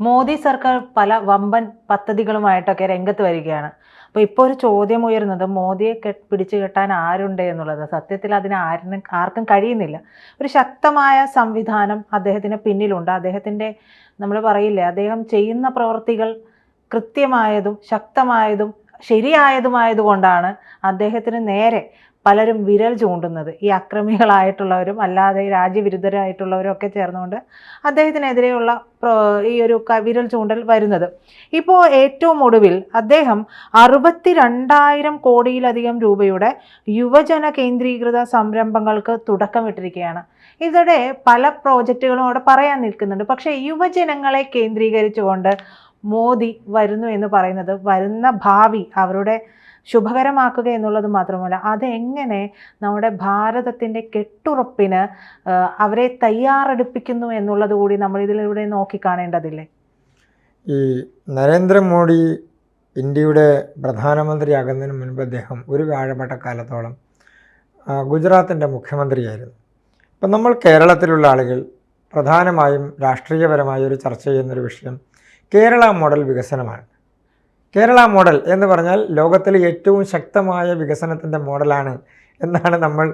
മോദി സർക്കാർ പല വമ്പൻ പദ്ധതികളുമായിട്ടൊക്കെ രംഗത്ത് വരികയാണ്. അപ്പോൾ ഇപ്പോൾ ഒരു ചോദ്യം ഉയരുന്നത് മോദിയെ കെ പിടിച്ചു കെട്ടാൻ ആരുണ്ട് എന്നുള്ളത്? സത്യത്തിൽ അതിന് ആരിനും ആർക്കും കഴിയുന്നില്ല. ഒരു ശക്തമായ സംവിധാനം അദ്ദേഹത്തിന് പിന്നിലുണ്ട്. അദ്ദേഹത്തിന്റെ നമ്മൾ പറയില്ലേ അദ്ദേഹം ചെയ്യുന്ന പ്രവൃത്തികൾ കൃത്യമായതും ശക്തമായതും ശരിയായതുമായതുകൊണ്ടാണ് അദ്ദേഹത്തിന് നേരെ പലരും വിരൽ ചൂണ്ടുന്നത് ഈ അക്രമികളായിട്ടുള്ളവരും അല്ലാതെ രാജ്യവിരുദ്ധരായിട്ടുള്ളവരും ഒക്കെ ചേർന്നുകൊണ്ട് അദ്ദേഹത്തിനെതിരെയുള്ള ഈ ഒരു വിരൽ ചൂണ്ടൽ വരുന്നത്. ഇപ്പോൾ ഏറ്റവും ഒടുവിൽ അദ്ദേഹം അറുപത്തി രണ്ടായിരം കോടിയിലധികം രൂപയുടെ യുവജന കേന്ദ്രീകൃത സംരംഭങ്ങൾക്ക് തുടക്കം ഇട്ടിരിക്കുകയാണ്. ഇതിടെ പല പ്രോജക്റ്റുകളും അവിടെ പറയാൻ നിൽക്കുന്നുണ്ട്. പക്ഷേ യുവജനങ്ങളെ കേന്ദ്രീകരിച്ചുകൊണ്ട് മോദി വരുന്നു എന്ന് പറയുന്നത് വരുന്ന ഭാവി അവരുടെ ശുഭകരമാക്കുക എന്നുള്ളത് മാത്രമല്ല അതെങ്ങനെ നമ്മുടെ ഭാരതത്തിന്റെ കെട്ടുറപ്പിന് അവരെ തയ്യാറെടുപ്പിക്കുന്നു എന്നുള്ളത് കൂടി നമ്മൾ ഇതിലൂടെ നോക്കിക്കാണേണ്ടതില്ലേ ഈ നരേന്ദ്രമോദി ഇന്ത്യയുടെ പ്രധാനമന്ത്രിയാകുന്നതിന് മുൻപ് അദ്ദേഹം ഒരു വ്യാഴപ്പെട്ട കാലത്തോളം ഗുജറാത്തിന്റെ മുഖ്യമന്ത്രിയായിരുന്നു. ഇപ്പം നമ്മൾ കേരളത്തിലുള്ള ആളുകൾ പ്രധാനമായും രാഷ്ട്രീയപരമായ ഒരു ചർച്ച ചെയ്യുന്നൊരു വിഷയം കേരള മോഡൽ വികസനമാണ്. കേരള മോഡൽ എന്ന് പറഞ്ഞാൽ ലോകത്തിലെ ഏറ്റവും ശക്തമായ വികസനത്തിന്റെ മോഡലാണ് എന്നാണ് നമ്മൾ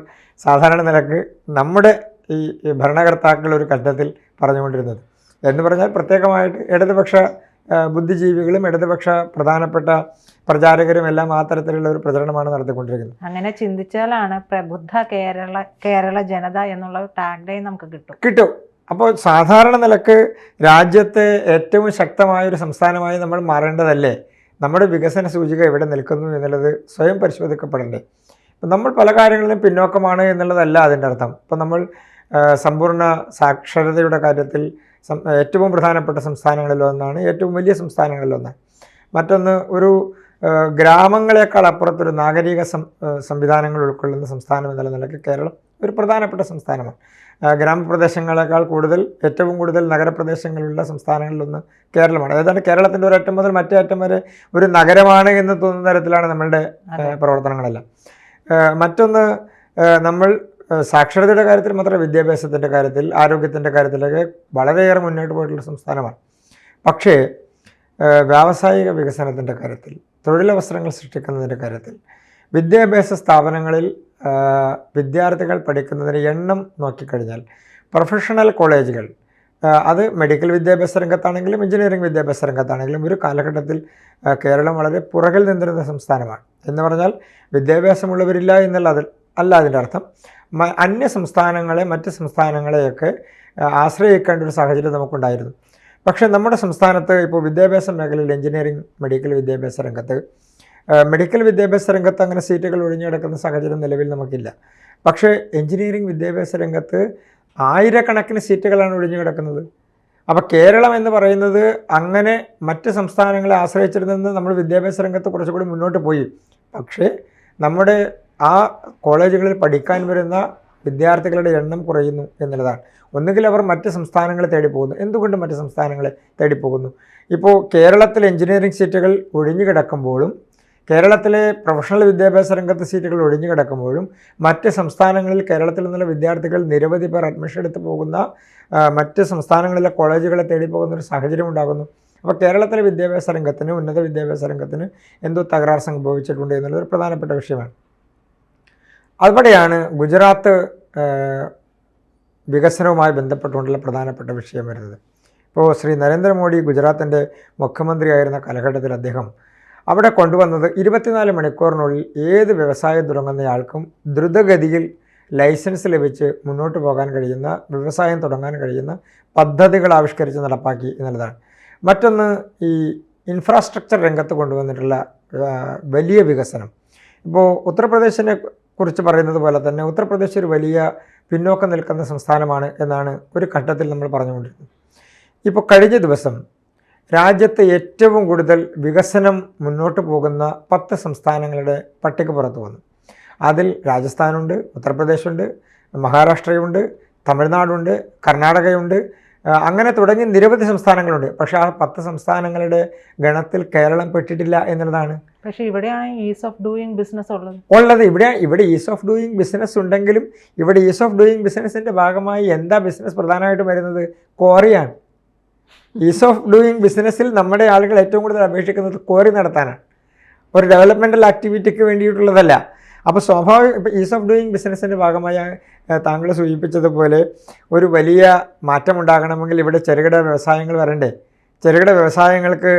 സാധാരണ നിലയ്ക്ക് നമ്മുടെ ഈ ഭരണകർത്താക്കൾ ഒരു ഘട്ടത്തിൽ പറഞ്ഞുകൊണ്ടിരുന്നത്. എന്ന് പറഞ്ഞാൽ പ്രത്യേകമായിട്ട് ഇടതുപക്ഷ ബുദ്ധിജീവികളും ഇടതുപക്ഷ പ്രധാനപ്പെട്ട പ്രചാരകരും എല്ലാം ആ തരത്തിലുള്ള ഒരു പ്രചരണമാണ് നടത്തിക്കൊണ്ടിരിക്കുന്നത്. അങ്ങനെ ചിന്തിച്ചാലാണ് പ്രബുദ്ധ കേരള കേരള ജനത എന്നുള്ള ടാഗ് ലൈൻ നമുക്ക് കിട്ടും. കിട്ടും. അപ്പോൾ സാധാരണ നിലയ്ക്ക് രാജ്യത്തെ ഏറ്റവും ശക്തമായ ഒരു സംസ്ഥാനമായി നമ്മൾ മാറേണ്ടതല്ലേ? നമ്മുടെ വികസന സൂചിക എവിടെ നിൽക്കുന്നു എന്നുള്ളത് സ്വയം പരിശോധിക്കപ്പെടണ്ടേ. ഇപ്പം നമ്മൾ പല കാര്യങ്ങളിലും പിന്നോക്കമാണ് എന്നുള്ളതല്ല അതിന്റെ അർത്ഥം. ഇപ്പം നമ്മൾ സമ്പൂർണ സാക്ഷരതയുടെ കാര്യത്തിൽ ഏറ്റവും പ്രധാനപ്പെട്ട സംസ്ഥാനങ്ങളിലൊന്നാണ് ഏറ്റവും വലിയ സംസ്ഥാനങ്ങളിലൊന്നാണ് മറ്റൊന്ന് ഒരു ഗ്രാമങ്ങളെക്കാൾ അപ്പുറത്തൊരു നാഗരിക സംവിധാനങ്ങൾ ഉൾക്കൊള്ളുന്ന സംസ്ഥാനം എന്നുള്ള നിലയ്ക്ക് കേരളം ഒരു പ്രധാനപ്പെട്ട സംസ്ഥാനമാണ്. ഗ്രാമപ്രദേശങ്ങളെക്കാൾ കൂടുതൽ ഏറ്റവും കൂടുതൽ നഗരപ്രദേശങ്ങളുള്ള സംസ്ഥാനങ്ങളിലൊന്ന് കേരളമാണ്. അതായത് കേരളത്തിന്റെ ഒരു അറ്റം മുതൽ മറ്റേ അറ്റം വരെ ഒരു നഗരമാണ് എന്ന് തോന്നുന്ന തരത്തിലാണ് നമ്മളുടെ പ്രവർത്തനങ്ങളെല്ലാം. മറ്റൊന്ന് നമ്മൾ സാക്ഷരതയുടെ കാര്യത്തിൽ മാത്രമേ വിദ്യാഭ്യാസത്തിന്റെ കാര്യത്തിൽ ആരോഗ്യത്തിന്റെ കാര്യത്തിലൊക്കെ വളരെയേറെ മുന്നോട്ട് പോയിട്ടുള്ള സംസ്ഥാനമാണ്. പക്ഷേ വ്യാവസായിക വികസനത്തിന്റെ കാര്യത്തിൽ തൊഴിലവസരങ്ങൾ സൃഷ്ടിക്കുന്നതിന്റെ കാര്യത്തിൽ വിദ്യാഭ്യാസ സ്ഥാപനങ്ങളിൽ വിദ്യാർത്ഥികൾ പഠിക്കുന്നതിന് എണ്ണം നോക്കിക്കഴിഞ്ഞാൽ പ്രൊഫഷണൽ കോളേജുകൾ അത് മെഡിക്കൽ വിദ്യാഭ്യാസ രംഗത്താണെങ്കിലും എഞ്ചിനീയറിംഗ് വിദ്യാഭ്യാസ രംഗത്താണെങ്കിലും ഒരു കാലഘട്ടത്തിൽ കേരളം വളരെ പുറകിൽ നിന്നിരുന്ന സംസ്ഥാനമാണ്. എന്ന് പറഞ്ഞാൽ വിദ്യാഭ്യാസമുള്ളവരില്ല എന്നുള്ള അതിൽ അല്ല അതിന്റെ അർത്ഥം. അന്യ സംസ്ഥാനങ്ങളെ മറ്റ് സംസ്ഥാനങ്ങളെയൊക്കെ ആശ്രയിക്കേണ്ട ഒരു സാഹചര്യം നമുക്കുണ്ടായിരുന്നു. പക്ഷേ നമ്മുടെ സംസ്ഥാനത്ത് ഇപ്പോൾ വിദ്യാഭ്യാസ മേഖലയിൽ എഞ്ചിനീയറിംഗ് മെഡിക്കൽ വിദ്യാഭ്യാസ രംഗത്ത് മെഡിക്കൽ വിദ്യാഭ്യാസ രംഗത്ത് അങ്ങനെ സീറ്റുകൾ ഒഴിഞ്ഞു കിടക്കുന്ന സാഹചര്യം നിലവിൽ നമുക്കില്ല. പക്ഷേ എഞ്ചിനീയറിംഗ് വിദ്യാഭ്യാസ രംഗത്ത് ആയിരക്കണക്കിന് സീറ്റുകളാണ് ഒഴിഞ്ഞു കിടക്കുന്നത്. അപ്പോൾ കേരളം എന്ന് പറയുന്നത് അങ്ങനെ മറ്റ് സംസ്ഥാനങ്ങളെ ആശ്രയിച്ചിരുന്നത് നമ്മൾ വിദ്യാഭ്യാസ രംഗത്ത് കുറച്ചുകൂടി മുന്നോട്ട് പോയി. പക്ഷേ നമ്മുടെ ആ കോളേജുകളിൽ പഠിക്കാൻ വരുന്ന വിദ്യാർത്ഥികളുടെ എണ്ണം കുറയുന്നു എന്നുള്ളതാണ്. ഒന്നുകിൽ അവർ മറ്റ് സംസ്ഥാനങ്ങളെ തേടി പോകുന്നു എന്തുകൊണ്ട് മറ്റ് സംസ്ഥാനങ്ങളെ തേടി പോകുന്നു ഇപ്പോൾ കേരളത്തിൽ എഞ്ചിനീയറിംഗ് സീറ്റുകൾ ഒഴിഞ്ഞു കിടക്കുമ്പോഴും കേരളത്തിലെ പ്രൊഫഷണൽ വിദ്യാഭ്യാസ രംഗത്ത് സീറ്റുകൾ ഒഴിഞ്ഞു കിടക്കുമ്പോഴും മറ്റ് സംസ്ഥാനങ്ങളിൽ കേരളത്തിൽ നിന്നുള്ള വിദ്യാർത്ഥികൾ നിരവധി പേർ അഡ്മിഷൻ എടുത്ത് പോകുന്ന മറ്റ് സംസ്ഥാനങ്ങളിലെ കോളേജുകളെ തേടി പോകുന്ന ഒരു സാഹചര്യം ഉണ്ടാകുന്നു. അപ്പോൾ കേരളത്തിലെ വിദ്യാഭ്യാസ രംഗത്തിന് ഉന്നത വിദ്യാഭ്യാസ രംഗത്തിന് എന്തോ തകരാർ സംഭവിച്ചിട്ടുണ്ട് എന്നുള്ളത് ഒരു പ്രധാനപ്പെട്ട വിഷയമാണ്. അതുപോലെയാണ് ഗുജറാത്ത് വികസനവുമായി ബന്ധപ്പെട്ടുകൊണ്ടുള്ള പ്രധാനപ്പെട്ട വിഷയം വരുന്നത്. ഇപ്പോൾ ശ്രീ നരേന്ദ്രമോദി ഗുജറാത്തിന്റെ മുഖ്യമന്ത്രിയായിരുന്ന കാലഘട്ടത്തിൽ അദ്ദേഹം അവിടെ കൊണ്ടുവന്നത് ഇരുപത്തിനാല് മണിക്കൂറിനുള്ളിൽ ഏത് വ്യവസായം തുടങ്ങുന്നയാൾക്കും ദ്രുതഗതിയിൽ ലൈസൻസ് ലഭിച്ച് മുന്നോട്ട് പോകാൻ കഴിയുന്ന വ്യവസായം തുടങ്ങാൻ കഴിയുന്ന പദ്ധതികൾ ആവിഷ്കരിച്ച് നടപ്പാക്കി എന്നുള്ളതാണ്. മറ്റൊന്ന് ഈ ഇൻഫ്രാസ്ട്രക്ചർ രംഗത്ത് കൊണ്ടുവന്നിട്ടുള്ള വലിയ വികസനം. ഇപ്പോൾ ഉത്തർപ്രദേശിനെ കുറിച്ച് പറയുന്നത് പോലെ തന്നെ ഉത്തർപ്രദേശ് ഒരു വലിയ പിന്നോക്കം നിൽക്കുന്ന സംസ്ഥാനമാണ് എന്നാണ് ഒരു ഘട്ടത്തിൽ നമ്മൾ പറഞ്ഞുകൊണ്ടിരുന്നത്. ഇപ്പോൾ കഴിഞ്ഞ ദിവസം രാജ്യത്ത് ഏറ്റവും കൂടുതൽ വികസനം മുന്നോട്ട് പോകുന്ന പത്ത് സംസ്ഥാനങ്ങളുടെ പട്ടിക പുറത്തു വന്നു. അതിൽ രാജസ്ഥാനുണ്ട് ഉത്തർപ്രദേശുണ്ട് മഹാരാഷ്ട്രയുണ്ട് തമിഴ്നാടുണ്ട് കർണാടകയുണ്ട്. അങ്ങനെ തുടങ്ങി നിരവധി സംസ്ഥാനങ്ങളുണ്ട്. പക്ഷേ ആ പത്ത് സംസ്ഥാനങ്ങളുടെ ഗണത്തിൽ കേരളം പെട്ടിട്ടില്ല എന്നുള്ളതാണ്. പക്ഷേ ഇവിടെയാണ് ഈസ് ഓഫ് ഡൂയിങ് ബിസിനസ് ഉള്ളത്. ഉള്ളത്. ഇവിടെ ഇവിടെ ഈസ് ഓഫ് ഡൂയിങ് ബിസിനസ് ഉണ്ടെങ്കിലും ഇവിടെ ഈസ് ഓഫ് ഡൂയിങ് ബിസിനസ്സിന്റെ ഭാഗമായി എന്താ ബിസിനസ് പ്രധാനമായിട്ടും വരുന്നത്? ക്വാറിയാണ് ഈസ് ഓഫ് ഡൂയിങ് ബിസിനസ്സിൽ നമ്മുടെ ആളുകൾ ഏറ്റവും കൂടുതൽ അപേക്ഷിക്കുന്നത് കോറി നടത്താനാണ്. ഒരു ഡെവലപ്മെന്റൽ ആക്ടിവിറ്റിക്ക് വേണ്ടിയിട്ടുള്ളതല്ല. അപ്പോൾ സ്വാഭാവിക ഇപ്പോൾ ഈസ് ഓഫ് ഡൂയിങ് ബിസിനസ്സിന്റെ ഭാഗമായി താങ്കൾ സൂചിപ്പിച്ചതുപോലെ ഒരു വലിയ മാറ്റം ഉണ്ടാകണമെങ്കിൽ ഇവിടെ ചെറുകിട വ്യവസായങ്ങൾ വരണ്ടേ. ചെറുകിട വ്യവസായങ്ങൾക്ക്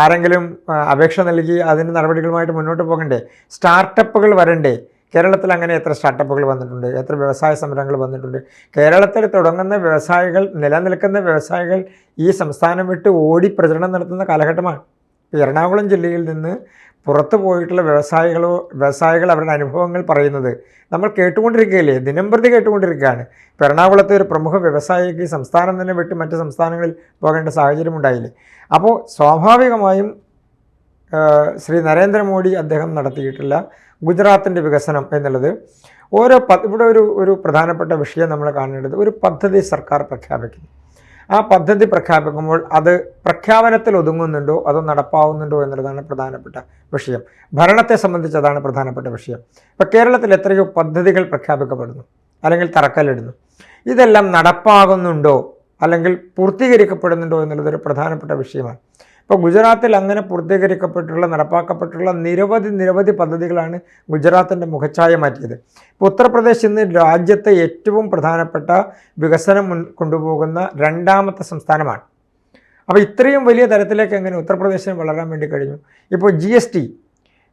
ആരെങ്കിലും അപേക്ഷ നൽകി അതിന്റെ നടപടികളുമായിട്ട് മുന്നോട്ട് പോകണ്ടേ. സ്റ്റാർട്ടപ്പുകൾ വരണ്ടേ. കേരളത്തിൽ അങ്ങനെ എത്ര സ്റ്റാർട്ടപ്പുകൾ വന്നിട്ടുണ്ട് എത്ര വ്യവസായ സംരംഭങ്ങൾ വന്നിട്ടുണ്ട്. കേരളത്തിൽ തുടങ്ങുന്ന വ്യവസായികൾ നിലനിൽക്കുന്ന വ്യവസായികൾ ഈ സംസ്ഥാനം വിട്ട് ഓടി പ്രചരണം നടത്തുന്ന കാലഘട്ടമാണ്. എറണാകുളം ജില്ലയിൽ നിന്ന് പുറത്തു പോയിട്ടുള്ള വ്യവസായികളോ വ്യവസായികൾ അവരുടെ അനുഭവങ്ങൾ പറയുന്നത് നമ്മൾ കേട്ടുകൊണ്ടിരിക്കുകയല്ലേ? ദിനം പ്രതി കേട്ടുകൊണ്ടിരിക്കുകയാണ്. ഇപ്പോൾ എറണാകുളത്തെ ഒരു പ്രമുഖ വ്യവസായിക്ക് സംസ്ഥാനം തന്നെ വിട്ട് മറ്റ് സംസ്ഥാനങ്ങളിൽ പോകേണ്ട സാഹചര്യം ഉണ്ടായില്ലേ? അപ്പോൾ സ്വാഭാവികമായും ശ്രീ നരേന്ദ്രമോദി അദ്ദേഹം നടത്തിയിട്ടുള്ള ഗുജറാത്തിന്റെ വികസനം എന്നുള്ളത് ഓരോ ഇവിടെ ഒരു ഒരു പ്രധാനപ്പെട്ട വിഷയം നമ്മൾ കാണേണ്ടത് ഒരു പദ്ധതി സർക്കാർ പ്രഖ്യാപിക്കുന്നു. ആ പദ്ധതി പ്രഖ്യാപിക്കുമ്പോൾ അത് പ്രഖ്യാപനത്തിൽ ഒതുങ്ങുന്നുണ്ടോ അതോ നടപ്പാവുന്നുണ്ടോ എന്നുള്ളതാണ് പ്രധാനപ്പെട്ട വിഷയം. ഭരണത്തെ സംബന്ധിച്ച് അതാണ് പ്രധാനപ്പെട്ട വിഷയം. ഇപ്പോൾ കേരളത്തിൽ എത്രയോ പദ്ധതികൾ പ്രഖ്യാപിക്കപ്പെടുന്നു അല്ലെങ്കിൽ തറക്കല്ലിടുന്നു. ഇതെല്ലാം നടപ്പാകുന്നുണ്ടോ അല്ലെങ്കിൽ പൂർത്തീകരിക്കപ്പെടുന്നുണ്ടോ എന്നുള്ളതൊരു പ്രധാനപ്പെട്ട വിഷയമാണ്. ഇപ്പോൾ ഗുജറാത്തിൽ അങ്ങനെ പൂർത്തീകരിക്കപ്പെട്ടുള്ള നടപ്പാക്കപ്പെട്ടുള്ള നിരവധി നിരവധി പദ്ധതികളാണ് ഗുജറാത്തിന്റെ മുഖച്ഛായ മാറ്റിയത്. ഇപ്പോൾ ഉത്തർപ്രദേശ് ഇന്ന് രാജ്യത്തെ ഏറ്റവും പ്രധാനപ്പെട്ട വികസനം കൊണ്ടുപോകുന്ന രണ്ടാമത്തെ സംസ്ഥാനമാണ്. അപ്പോൾ ഇത്രയും വലിയ തരത്തിലേക്ക് എങ്ങനെ ഉത്തർപ്രദേശിന് വളരാൻ വേണ്ടി കഴിഞ്ഞു? ഇപ്പോൾ ജി എസ് ടി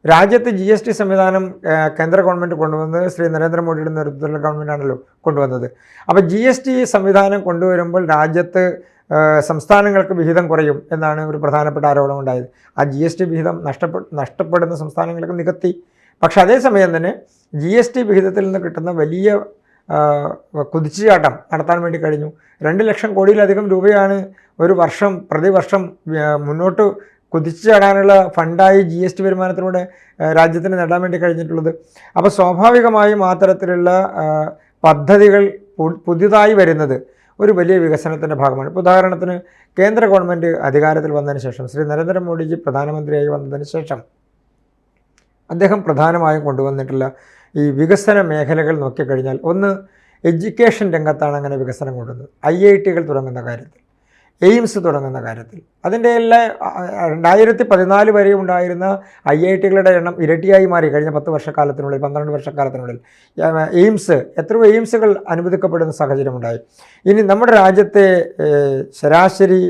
രാജ്യത്ത് ജി എസ് ടി സംവിധാനം കേന്ദ്ര ഗവൺമെന്റ് കൊണ്ടുവന്നത് ശ്രീ നരേന്ദ്രമോദിയുടെ നേതൃത്വത്തിലുള്ള ഗവൺമെന്റാണല്ലോ കൊണ്ടുവന്നത്. അപ്പോൾ ജി എസ് ടി സംവിധാനം കൊണ്ടുവരുമ്പോൾ രാജ്യത്ത് സംസ്ഥാനങ്ങൾക്ക് വിഹിതം കുറയും എന്നാണ് ഒരു പ്രധാനപ്പെട്ട ആരോപണം ഉണ്ടായത്. ആ ജി എസ് ടി വിഹിതം നഷ്ടപ്പെ നഷ്ടപ്പെടുന്ന സംസ്ഥാനങ്ങൾക്ക് നികത്തി. പക്ഷേ അതേസമയം തന്നെ ജി എസ് ടി വിഹിതത്തിൽ നിന്ന് കിട്ടുന്ന വലിയ കുതിച്ചുചാട്ടം നടത്താൻ വേണ്ടി കഴിഞ്ഞു. രണ്ട് ലക്ഷം കോടിയിലധികം രൂപയാണ് ഒരു വർഷം പ്രതിവർഷം മുന്നോട്ട് കുതിച്ചു ചാടാനുള്ള ഫണ്ടായി ജി എസ് ടി വരുമാനത്തിലൂടെ രാജ്യത്തിന് നേടാൻ വേണ്ടി കഴിഞ്ഞിട്ടുള്ളത്. അപ്പോൾ സ്വാഭാവികമായും ആ തരത്തിലുള്ള ആ, പദ്ധതികൾ പുതിയതായി വരുന്നത് ഒരു വലിയ വികസനത്തിന്റെ ഭാഗമാണ്. ഇപ്പോൾ ഉദാഹരണത്തിന് കേന്ദ്ര ഗവൺമെന്റ് അധികാരത്തിൽ വന്നതിന് ശേഷം ശ്രീ നരേന്ദ്രമോദിജി പ്രധാനമന്ത്രിയായി വന്നതിന് ശേഷം അദ്ദേഹം പ്രധാനമായും കൊണ്ടുവന്നിട്ടുള്ള ഈ വികസന മേഖലകൾ നോക്കിക്കഴിഞ്ഞാൽ ഒന്ന് എഡ്യൂക്കേഷൻ രംഗത്താണ് അങ്ങനെ വികസനം കൊണ്ടുവന്നത്. ഐ ഐ ടികൾ തുടങ്ങുന്ന കാര്യത്തിൽ. എയിംസ് തുടങ്ങുന്ന കാര്യത്തിൽ. അതിന്റെ എല്ലാ രണ്ടായിരത്തി പതിനാല് വരെ ഉണ്ടായിരുന്ന ഐ ഐ ടികളുടെ എണ്ണം ഇരട്ടിയായി മാറി കഴിഞ്ഞ പത്ത് വർഷക്കാലത്തിനുള്ളിൽ പന്ത്രണ്ട് വർഷക്കാലത്തിനുള്ളിൽ. എയിംസ് എത്രയോ എയിംസുകൾ അനുവദിക്കപ്പെടുന്ന സാഹചര്യമുണ്ടായി. ഇനി നമ്മുടെ രാജ്യത്തെ ശരാശരി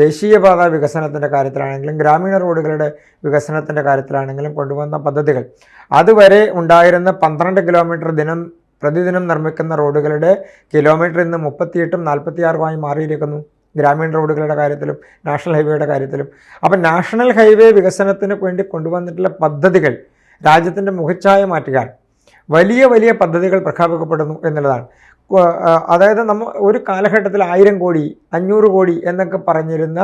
ദേശീയപാതാ വികസനത്തിന്റെ കാര്യത്തിലാണെങ്കിലും ഗ്രാമീണ റോഡുകളുടെ വികസനത്തിന്റെ കാര്യത്തിലാണെങ്കിലും കൊണ്ടുവന്ന പദ്ധതികൾ. അതുവരെ ഉണ്ടായിരുന്ന പന്ത്രണ്ട് കിലോമീറ്റർ ദിനം പ്രതിദിനം നിർമ്മിക്കുന്ന റോഡുകളുടെ കിലോമീറ്റർ ഇന്ന് മുപ്പത്തിയെട്ടും നാൽപ്പത്തിയാറുമായി മാറിയിരിക്കുന്നു. ഗ്രാമീണ റോഡുകളുടെ കാര്യത്തിലും നാഷണൽ ഹൈവേയുടെ കാര്യത്തിലും. അപ്പം നാഷണൽ ഹൈവേ വികസനത്തിന് വേണ്ടി കൊണ്ടുവന്നിട്ടുള്ള പദ്ധതികൾ രാജ്യത്തിന്റെ മുഖച്ഛായ മാറ്റുക വലിയ വലിയ പദ്ധതികൾ പ്രഖ്യാപിക്കപ്പെടുന്നു എന്നുള്ളതാണ്. അതായത് നമ്മൾ ഒരു കാലഘട്ടത്തിൽ ആയിരം കോടി അഞ്ഞൂറ് കോടി എന്നൊക്കെ പറഞ്ഞിരുന്ന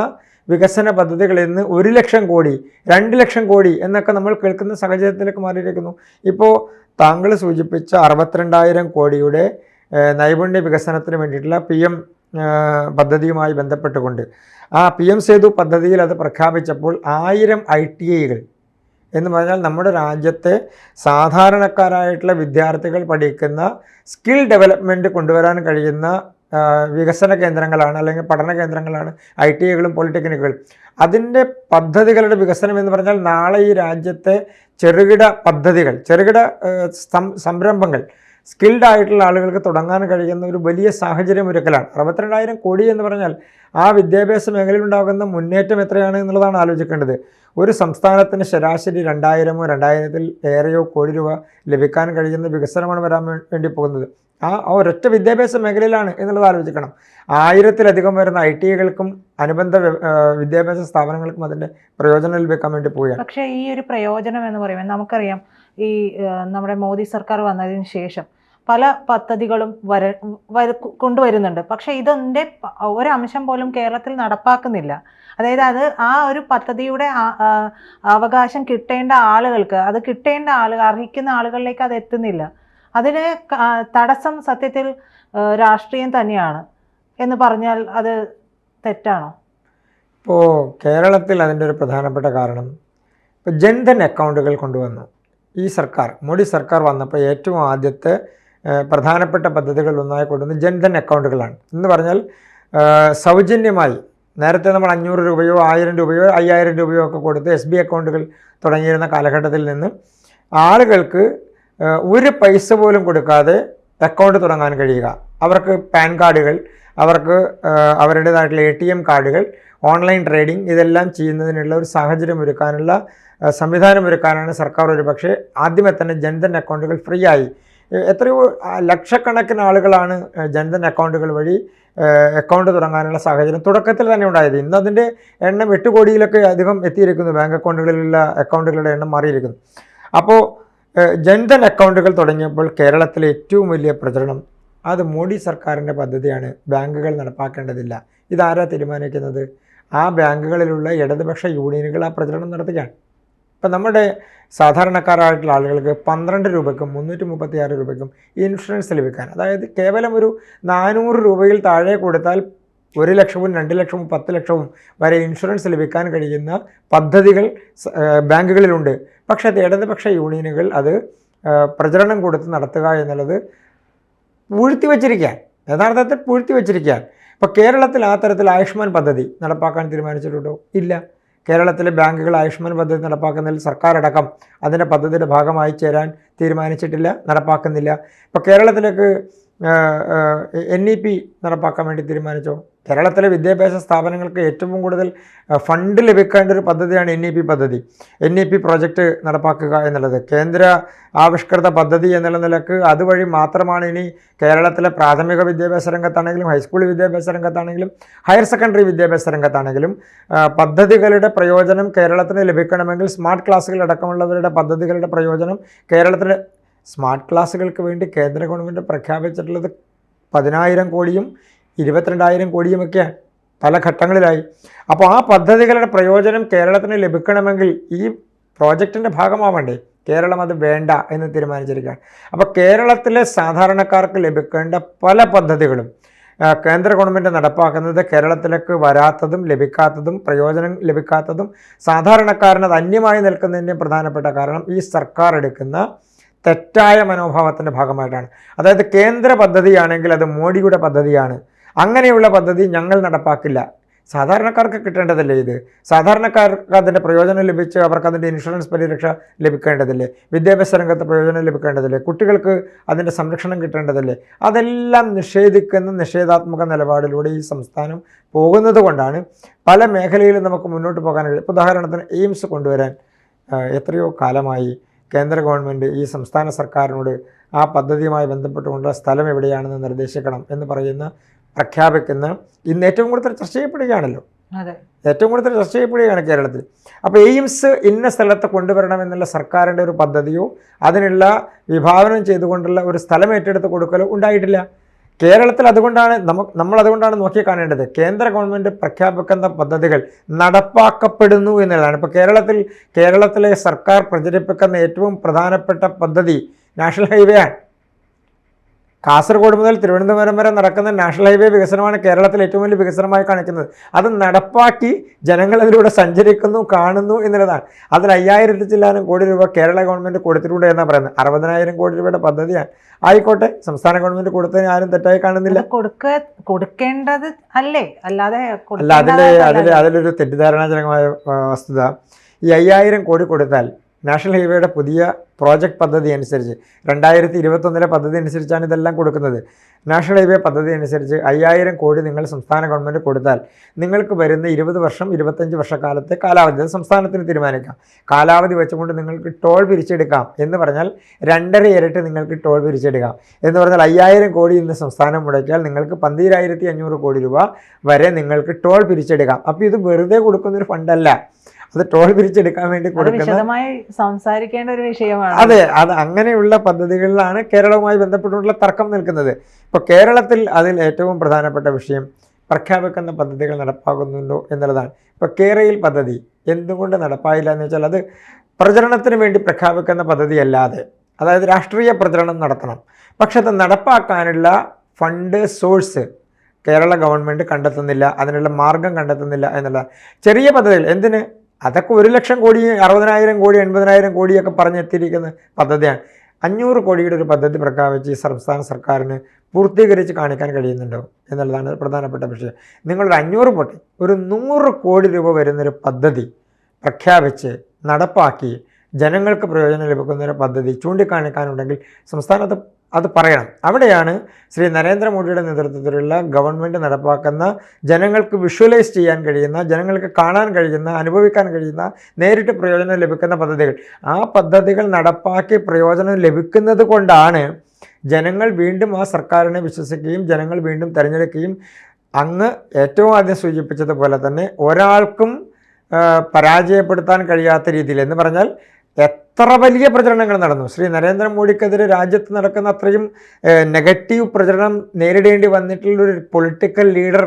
വികസന പദ്ധതികൾ ഇന്ന് ഒരു ലക്ഷം കോടി രണ്ട് ലക്ഷം കോടി എന്നൊക്കെ നമ്മൾ കേൾക്കുന്ന സാഹചര്യത്തിലേക്ക് മാറിയിരിക്കുന്നു. ഇപ്പോൾ താങ്കൾ സൂചിപ്പിച്ച അറുപത്തിരണ്ടായിരം കോടിയുടെ നൈപുണ്യ വികസനത്തിന് വേണ്ടിയിട്ടുള്ള പി എം പദ്ധതിയുമായി ബന്ധപ്പെട്ടുകൊണ്ട്. ആ പി എം സേതു പദ്ധതിയിൽ അത് പ്രഖ്യാപിച്ചപ്പോൾ ആയിരം ഐ ടി ഐകൾ എന്ന് പറഞ്ഞാൽ നമ്മുടെ രാജ്യത്തെ സാധാരണക്കാരായിട്ടുള്ള വിദ്യാർത്ഥികൾ പഠിക്കുന്ന സ്കിൽ ഡെവലപ്മെന്റ് കൊണ്ടുവരാൻ കഴിയുന്ന വികസന കേന്ദ്രങ്ങളാണ് അല്ലെങ്കിൽ പഠന കേന്ദ്രങ്ങളാണ് ഐ ടി ഐകളും പോളിടെക്നിക്കുകളും. അതിന്റെ പദ്ധതികളുടെ വികസനം എന്ന് പറഞ്ഞാൽ നാളെ ഈ രാജ്യത്തെ ചെറുകിട പദ്ധതികൾ ചെറുകിട സംരംഭങ്ങൾ സ്കിൽഡ് ആയിട്ടുള്ള ആളുകൾക്ക് തുടങ്ങാൻ കഴിയുന്ന ഒരു വലിയ സാഹചര്യം ഒരുക്കലാണ്. അറുപത്തിരണ്ടായിരം കോടി എന്ന് പറഞ്ഞാൽ ആ വിദ്യാഭ്യാസ മേഖലയിൽ ഉണ്ടാകുന്ന മുന്നേറ്റം എത്രയാണ് എന്നുള്ളതാണ് ആലോചിക്കേണ്ടത്. ഒരു സംസ്ഥാനത്തിന് ശരാശരി രണ്ടായിരമോ രണ്ടായിരത്തിൽ ഏറെയോ കോടി രൂപ ലഭിക്കാൻ കഴിയുന്ന വികസനമാണ് വരാൻ വേണ്ടി പോകുന്നത്. ആ ഒരൊറ്റ വിദ്യാഭ്യാസ മേഖലയിലാണ് എന്നുള്ളത് ആലോചിക്കണം. ആയിരത്തിലധികം വരുന്ന ഐ ടി ഐകൾക്കും അനുബന്ധ വിദ്യാഭ്യാസ സ്ഥാപനങ്ങൾക്കും അതിന്റെ പ്രയോജനം ലഭിക്കാൻ വേണ്ടി പോവുകയാണ്. പക്ഷേ ഈ ഒരു പ്രയോജനം എന്ന് പറയുമ്പോൾ നമുക്കറിയാം ഈ നമ്മുടെ മോദി സർക്കാർ വന്നതിന് ശേഷം പല പദ്ധതികളും വര വര കൊണ്ടുവരുന്നുണ്ട്. പക്ഷേ ഇതിന്റെ ഒരംശം പോലും കേരളത്തിൽ നടപ്പാക്കുന്നില്ല. അതായത് അത് ആ ഒരു പദ്ധതിയുടെ അവകാശം കിട്ടേണ്ട ആളുകൾക്ക് അത് കിട്ടേണ്ട ആളുകൾ അർഹിക്കുന്ന ആളുകളിലേക്ക് അത് എത്തുന്നില്ല. അതിന് തടസ്സം സത്യത്തിൽ രാഷ്ട്രീയം തന്നെയാണ്. എന്ന് പറഞ്ഞാൽ അത് തെറ്റാണോ? ഇപ്പോൾ കേരളത്തിൽ അതിന്റെ ഒരു പ്രധാനപ്പെട്ട കാരണം ഇപ്പോൾ ജൻധൻ അക്കൗണ്ടുകൾ കൊണ്ടുവന്നു. ഈ സർക്കാർ മോഡി സർക്കാർ വന്നപ്പോൾ ഏറ്റവും ആദ്യത്തെ പ്രധാനപ്പെട്ട പദ്ധതികൾ ഒന്നായി കൊണ്ടുവന്ന് ജൻധൻ അക്കൗണ്ടുകളാണ്. എന്ന് പറഞ്ഞാൽ സൗജന്യമായി നേരത്തെ നമ്മൾ അഞ്ഞൂറ് രൂപയോ ആയിരം രൂപയോ അയ്യായിരം രൂപയോ ഒക്കെ കൊടുത്ത് എസ് ബി അക്കൗണ്ടുകൾ തുടങ്ങിയിരുന്ന കാലഘട്ടത്തിൽ നിന്ന് ആളുകൾക്ക് ഒരു പൈസ പോലും കൊടുക്കാതെ അക്കൗണ്ട് തുടങ്ങാൻ കഴിയുക. അവർക്ക് പാൻ കാർഡുകൾ അവർക്ക് അവരുടേതായിട്ടുള്ള എ ടി എം കാർഡുകൾ ഓൺലൈൻ ട്രേഡിംഗ് ഇതെല്ലാം ചെയ്യുന്നതിനുള്ള ഒരു സാഹചര്യം ഒരുക്കാനുള്ള സംവിധാനം ഒരുക്കാനാണ് സർക്കാർ ഒരു പക്ഷേ ആദ്യമേ തന്നെ ജൻധൻ അക്കൗണ്ടുകൾ ഫ്രീ ആയി. എത്രയോ ലക്ഷക്കണക്കിന് ആളുകളാണ് ജൻധൻ അക്കൗണ്ടുകൾ വഴി അക്കൗണ്ട് തുടങ്ങാനുള്ള സാഹചര്യം തുടക്കത്തിൽ തന്നെ ഉണ്ടായത്. ഇന്ന് അതിന്റെ എണ്ണം എട്ട് കോടിയിലൊക്കെ അധികം എത്തിയിരിക്കുന്നു. ബാങ്ക് അക്കൗണ്ടുകളിലുള്ള അക്കൗണ്ടുകളുടെ എണ്ണം മാറിയിരിക്കുന്നു. അപ്പോൾ ജൻധൻ അക്കൗണ്ടുകൾ തുടങ്ങിയപ്പോൾ കേരളത്തിലെ ഏറ്റവും വലിയ പ്രചരണം. അത് മോഡി സർക്കാരിന്റെ പദ്ധതിയാണ്. ബാങ്കുകൾ നടപ്പാക്കേണ്ടതില്ല. ഇതാരാ തീരുമാനിക്കുന്നത്? ആ ബാങ്കുകളിലുള്ള ഇടതുപക്ഷ യൂണിയനുകൾ ആ പ്രചരണം നടത്തുകയാണ്. ഇപ്പം നമ്മുടെ സാധാരണക്കാരായിട്ടുള്ള ആളുകൾക്ക് പന്ത്രണ്ട് രൂപയ്ക്കും മുന്നൂറ്റി മുപ്പത്തി രൂപയ്ക്കും ഇൻഷുറൻസ് ലഭിക്കാൻ. അതായത് കേവലം ഒരു നാനൂറ് രൂപയിൽ താഴെ കൊടുത്താൽ ഒരു ലക്ഷവും രണ്ട് ലക്ഷവും പത്ത് ലക്ഷവും വരെ ഇൻഷുറൻസ് ലഭിക്കാൻ കഴിയുന്ന പദ്ധതികൾ ബാങ്കുകളിലുണ്ട്. പക്ഷേ അത് ഇടതുപക്ഷ യൂണിയനുകൾ അത് പ്രചരണം കൊടുത്ത് നടത്തുക എന്നുള്ളത് പൂഴ്ത്തി വച്ചിരിക്കുകയാണ് യഥാർത്ഥത്തിൽ പൂഴ്ത്തി വച്ചിരിക്കുകയാണ് ഇപ്പോൾ കേരളത്തിൽ ആ തരത്തിൽ ആയുഷ്മാൻ പദ്ധതി നടപ്പാക്കാൻ തീരുമാനിച്ചിട്ടുണ്ടോ? ഇല്ല. കേരളത്തിലെ ബാങ്കുകൾ ആയുഷ്മാൻ പദ്ധതി നടപ്പാക്കുന്നതിൽ സർക്കാർ അടക്കം അതിന്റെ പദ്ധതിയുടെ ഭാഗമായി ചേരാൻ തീരുമാനിച്ചിട്ടില്ല നടപ്പാക്കുന്നില്ല. ഇപ്പോൾ കേരളത്തിലേക്ക് എൻ ഇ പി നടപ്പാക്കാൻ വേണ്ടി തീരുമാനിച്ചോ. കേരളത്തിലെ വിദ്യാഭ്യാസ സ്ഥാപനങ്ങൾക്ക് ഏറ്റവും കൂടുതൽ ഫണ്ട് ലഭിക്കേണ്ട ഒരു പദ്ധതിയാണ് എൻ ഇ പി പദ്ധതി. എൻ ഇ പി പ്രോജക്റ്റ് നടപ്പാക്കുക എന്നുള്ളത്. കേന്ദ്ര ആവിഷ്കൃത പദ്ധതി എന്നുള്ള നിലയ്ക്ക് അതുവഴി മാത്രമാണ് ഇനി കേരളത്തിലെ പ്രാഥമിക വിദ്യാഭ്യാസ രംഗത്താണെങ്കിലും ഹൈസ്കൂൾ വിദ്യാഭ്യാസ രംഗത്താണെങ്കിലും ഹയർ സെക്കൻഡറി വിദ്യാഭ്യാസ രംഗത്താണെങ്കിലും പദ്ധതികളുടെ പ്രയോജനം കേരളത്തിന് ലഭിക്കണമെങ്കിൽ സ്മാർട്ട് ക്ലാസ്സുകൾ അടക്കമുള്ളവരുടെ പദ്ധതികളുടെ പ്രയോജനം കേരളത്തിന് സ്മാർട്ട് ക്ലാസ്സുകൾക്ക് വേണ്ടി കേന്ദ്ര ഗവൺമെന്റ് പ്രഖ്യാപിച്ചിട്ടുള്ളത് പതിനായിരം കോടിയും ഇരുപത്തിരണ്ടായിരം കോടിയുമൊക്കെയാണ് പല ഘട്ടങ്ങളിലായി. അപ്പോൾ ആ പദ്ധതികളുടെ പ്രയോജനം കേരളത്തിന് ലഭിക്കണമെങ്കിൽ ഈ പ്രോജക്റ്റിന്റെ ഭാഗമാവണ്ടേ? കേരളം അത് വേണ്ട എന്ന് തീരുമാനിച്ചിരിക്കുകയാണ്. അപ്പോൾ കേരളത്തിലെ സാധാരണക്കാർക്ക് ലഭിക്കേണ്ട പല പദ്ധതികളും കേന്ദ്ര ഗവൺമെന്റ് നടപ്പാക്കുന്നത് കേരളത്തിലേക്ക് വരാത്തതും ലഭിക്കാത്തതും പ്രയോജനം ലഭിക്കാത്തതും സാധാരണക്കാരനത് അന്യമായി നിൽക്കുന്നതിന്റെയും പ്രധാനപ്പെട്ട കാരണം ഈ സർക്കാർ എടുക്കുന്ന തെറ്റായ മനോഭാവത്തിന്റെ ഭാഗമായിട്ടാണ്. അതായത് കേന്ദ്ര പദ്ധതിയാണെങ്കിൽ അത് മോഡിയുടെ പദ്ധതിയാണ്. അങ്ങനെയുള്ള പദ്ധതി ഞങ്ങൾ നടപ്പാക്കില്ല. സാധാരണക്കാർക്ക് കിട്ടേണ്ടതല്ലേ ഇത്? സാധാരണക്കാർക്ക് അതിന്റെ പ്രയോജനം ലഭിച്ച് അവർക്ക് അതിന്റെ ഇൻഷുറൻസ് പരിരക്ഷ ലഭിക്കേണ്ടതില്ലേ? വിദ്യാഭ്യാസ രംഗത്ത് പ്രയോജനം ലഭിക്കേണ്ടതില്ലേ? കുട്ടികൾക്ക് അതിന്റെ സംരക്ഷണം കിട്ടേണ്ടതല്ലേ? അതെല്ലാം നിഷേധിക്കുന്ന നിഷേധാത്മക നിലപാടിലൂടെ ഈ സംസ്ഥാനം പോകുന്നത് കൊണ്ടാണ് പല മേഖലയിലും നമുക്ക് മുന്നോട്ട് കഴിയും ഉദാഹരണത്തിന് എയിംസ് കൊണ്ടുവരാൻ എത്രയോ കാലമായി കേന്ദ്ര ഗവൺമെന്റ് ഈ സംസ്ഥാന സർക്കാരിനോട് ആ പദ്ധതിയുമായി ബന്ധപ്പെട്ടുകൊണ്ടുള്ള സ്ഥലം എവിടെയാണെന്ന് നിർദ്ദേശിക്കണം എന്ന് പറയുന്ന പ്രഖ്യാപിക്കുന്ന ഇന്ന് ഏറ്റവും കൂടുതൽ ചർച്ച ചെയ്യപ്പെടുകയാണല്ലോ. ഏറ്റവും കൂടുതൽ ചർച്ച ചെയ്യപ്പെടുകയാണ് കേരളത്തിൽ. അപ്പോൾ എയിംസ് ഇന്ന സ്ഥലത്ത് കൊണ്ടുവരണം എന്നുള്ള സർക്കാരിന്റെ ഒരു പദ്ധതിയോ അതിനുള്ള വിഭാവനം ചെയ്തുകൊണ്ടുള്ള ഒരു സ്ഥലം ഏറ്റെടുത്ത് കൊടുക്കലോ ഉണ്ടായിട്ടില്ല. കേരളത്തിൽ അതുകൊണ്ടാണ് നമുക്ക് നമ്മൾ അതുകൊണ്ടാണ് നോക്കി കാണേണ്ടത്. കേന്ദ്ര ഗവൺമെന്റ് പ്രഖ്യാപിക്കുന്ന പദ്ധതികൾ നടപ്പാക്കപ്പെടുന്നു എന്നുള്ളതാണ്. ഇപ്പോൾ കേരളത്തിൽ കേരളത്തിലെ സർക്കാർ പ്രചരിപ്പിക്കുന്ന ഏറ്റവും പ്രധാനപ്പെട്ട പദ്ധതി നാഷണൽ ഹൈവേ ആണ്. കാസർഗോഡ് മുതൽ തിരുവനന്തപുരം വരെ നടക്കുന്ന നാഷണൽ ഹൈവേ വികസനമാണ് കേരളത്തിൽ ഏറ്റവും വലിയ വികസനമായി കാണിക്കുന്നത്. അത് നടപ്പാക്കി ജനങ്ങൾ അതിലൂടെ സഞ്ചരിക്കുന്നു കാണുന്നു എന്നുള്ളതാണ്. അതിൽ അയ്യായിരത്തി ചില്ലാനും കോടി രൂപ കേരള ഗവൺമെന്റ് കൊടുത്തിട്ടുണ്ട് എന്നാണ് പറയുന്നത്. അറുപതിനായിരം കോടി രൂപയുടെ പദ്ധതിയാണ്. ആയിക്കോട്ടെ സംസ്ഥാന ഗവൺമെന്റ് കൊടുത്തതിന് ആരും തെറ്റായി കാണുന്നില്ല. കൊടുക്ക കൊടുക്കേണ്ടത് അല്ലേ? അല്ലാതെ അല്ല അതിൽ അതിൽ അതിലൊരു തെറ്റിദ്ധാരണാജനകമായ വസ്തുത. ഈ അയ്യായിരം കോടി കൊടുത്താൽ നാഷണൽ ഹൈവേയുടെ പുതിയ പ്രോജക്റ്റ് പദ്ധതി അനുസരിച്ച് രണ്ടായിരത്തി ഇരുപത്തൊന്നിലെ പദ്ധതി അനുസരിച്ചാണ് ഇതെല്ലാം കൊടുക്കുന്നത്. നാഷണൽ ഹൈവേ പദ്ധതി അനുസരിച്ച് അയ്യായിരം കോടി നിങ്ങൾ സംസ്ഥാന ഗവൺമെന്റ് കൊടുത്താൽ നിങ്ങൾക്ക് വരുന്ന ഇരുപത് വർഷം ഇരുപത്തഞ്ച് വർഷക്കാലത്തെ കാലാവധി. അത് സംസ്ഥാനത്തിന് തീരുമാനിക്കാം. കാലാവധി വെച്ചുകൊണ്ട് നിങ്ങൾക്ക് ടോൾ പിരിച്ചെടുക്കാം എന്ന് പറഞ്ഞാൽ രണ്ടര ഇരട്ടി നിങ്ങൾക്ക് ടോൾ പിരിച്ചെടുക്കാം. എന്ന് പറഞ്ഞാൽ അയ്യായിരം കോടി ഇന്ന് സംസ്ഥാനം മുടക്കിയാൽ നിങ്ങൾക്ക് പന്തീരായിരത്തി അഞ്ഞൂറ് കോടി രൂപ വരെ നിങ്ങൾക്ക് ടോൾ പിരിച്ചെടുക്കാം. അപ്പോൾ ഇത് വെറുതെ കൊടുക്കുന്നൊരു ഫണ്ടല്ല. അത് ടോൾ പിരിച്ചെടുക്കാൻ വേണ്ടി കൊടുക്കുന്ന സംസാരിക്കേണ്ട ഒരു വിഷയമാണ്. അതെ അത് അങ്ങനെയുള്ള പദ്ധതികളിലാണ് കേരളവുമായി ബന്ധപ്പെട്ടുള്ള തർക്കം നിൽക്കുന്നത്. ഇപ്പോൾ കേരളത്തിൽ അതിൽ ഏറ്റവും പ്രധാനപ്പെട്ട വിഷയം പ്രഖ്യാപിക്കുന്ന പദ്ധതികൾ നടപ്പാകുന്നുണ്ടോ എന്നുള്ളതാണ്. ഇപ്പോൾ കേരയിൽ പദ്ധതി എന്തുകൊണ്ട് നടപ്പായില്ല എന്ന് വെച്ചാൽ അത് പ്രചരണത്തിന് വേണ്ടി പ്രഖ്യാപിക്കുന്ന പദ്ധതിയല്ലാതെ അതായത് രാഷ്ട്രീയ പ്രചരണം നടത്തണം. പക്ഷെ അത് നടപ്പാക്കാനുള്ള ഫണ്ട് സോഴ്സ് കേരള ഗവൺമെന്റ് കണ്ടെത്തുന്നില്ല അതിനുള്ള മാർഗം കണ്ടെത്തുന്നില്ല എന്നുള്ള ചെറിയ പദ്ധതികൾ എന്തിന്? അതൊക്കെ ഒരു ലക്ഷം കോടി അറുപതിനായിരം കോടി എൺപതിനായിരം കോടിയൊക്കെ പറഞ്ഞെത്തിയിരിക്കുന്ന പദ്ധതിയാണ്. അഞ്ഞൂറ് കോടിയുടെ ഒരു പദ്ധതി പ്രഖ്യാപിച്ച് ഈ സംസ്ഥാന സർക്കാരിന് പൂർത്തീകരിച്ച് കാണിക്കാൻ കഴിയുന്നുണ്ടോ എന്നുള്ളതാണ് പ്രധാനപ്പെട്ട വിഷയം. നിങ്ങളൊരു അഞ്ഞൂറ് പൊട്ടി ഒരു നൂറ് കോടി രൂപ വരുന്നൊരു പദ്ധതി പ്രഖ്യാപിച്ച് നടപ്പാക്കി ജനങ്ങൾക്ക് പ്രയോജനം ലഭിക്കുന്നൊരു പദ്ധതി ചൂണ്ടിക്കാണിക്കാനുണ്ടെങ്കിൽ സംസ്ഥാനത്ത് അത് പറയണം. അവിടെയാണ് ശ്രീ നരേന്ദ്രമോദിയുടെ നേതൃത്വത്തിലുള്ള ഗവൺമെന്റ് നടപ്പാക്കുന്ന ജനങ്ങൾക്ക് വിഷ്വലൈസ് ചെയ്യാൻ കഴിയുന്ന ജനങ്ങൾക്ക് കാണാൻ കഴിയുന്ന അനുഭവിക്കാൻ കഴിയുന്ന നേരിട്ട് പ്രയോജനം ലഭിക്കുന്ന പദ്ധതികൾ. ആ പദ്ധതികൾ നടപ്പാക്കി പ്രയോജനം ലഭിക്കുന്നത് കൊണ്ടാണ് ജനങ്ങൾ വീണ്ടും ആ സർക്കാരിനെ വിശ്വസിക്കുകയും ജനങ്ങൾ വീണ്ടും തിരഞ്ഞെടുക്കുകയും അങ്ങ് ഏറ്റവും ആദ്യം സൂചിപ്പിച്ചതുപോലെ തന്നെ ഒരാൾക്കും പരാജയപ്പെടുത്താൻ കഴിയാത്ത രീതിയിൽ. എന്ന് പറഞ്ഞാൽ എത്ര വലിയ പ്രചരണങ്ങൾ നടന്നു. ശ്രീ നരേന്ദ്രമോദിക്കെതിരെ രാജ്യത്ത് നടക്കുന്ന അത്രയും നെഗറ്റീവ് പ്രചരണം നേരിടേണ്ടി വന്നിട്ടുള്ള ഒരു പൊളിറ്റിക്കൽ ലീഡർ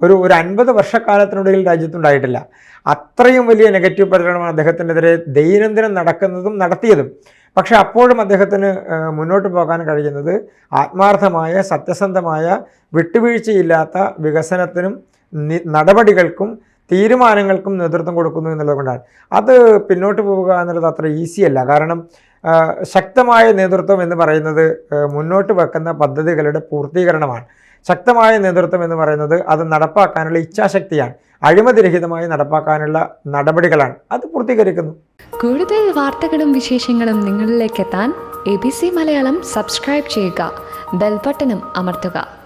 ഒരു ഒരു അൻപത് വർഷക്കാലത്തിനുള്ളിൽ രാജ്യത്തുണ്ടായിട്ടില്ല. അത്രയും വലിയ നെഗറ്റീവ് പ്രചരണമാണ് അദ്ദേഹത്തിനെതിരെ ദൈനംദിനം നടക്കുന്നതും നടത്തിയതും. പക്ഷെ അപ്പോഴും അദ്ദേഹത്തിന് മുന്നോട്ട് പോകാൻ കഴിയുന്നത് ആത്മാർത്ഥമായ സത്യസന്ധമായ വിട്ടുവീഴ്ചയില്ലാത്ത വികസനത്തിനും നടപടികൾക്കും തീരുമാനങ്ങൾക്കും നേതൃത്വം കൊടുക്കുന്നു എന്നുള്ളത് കൊണ്ടാണ്. അത് പിന്നോട്ട് പോവുക എന്നുള്ളത് അത്ര ഈസി അല്ല. കാരണം ശക്തമായ നേതൃത്വം എന്ന് പറയുന്നത് മുന്നോട്ട് വെക്കുന്ന പദ്ധതികളുടെ പൂർത്തീകരണമാണ്. ശക്തമായ നേതൃത്വം എന്ന് പറയുന്നത് അത് നടപ്പാക്കാനുള്ള ഇച്ഛാശക്തിയാണ്. അഴിമതിരഹിതമായി നടപ്പാക്കാനുള്ള നടപടികളാണ്. അത് പൂർത്തീകരിക്കുന്നു. കൂടുതൽ വാർത്തകളും വിശേഷങ്ങളും നിങ്ങളിലേക്ക് എത്താൻ A B C Malayalam subscribe ചെയ്യുക. ബെൽബട്ടനും അമർത്തുക.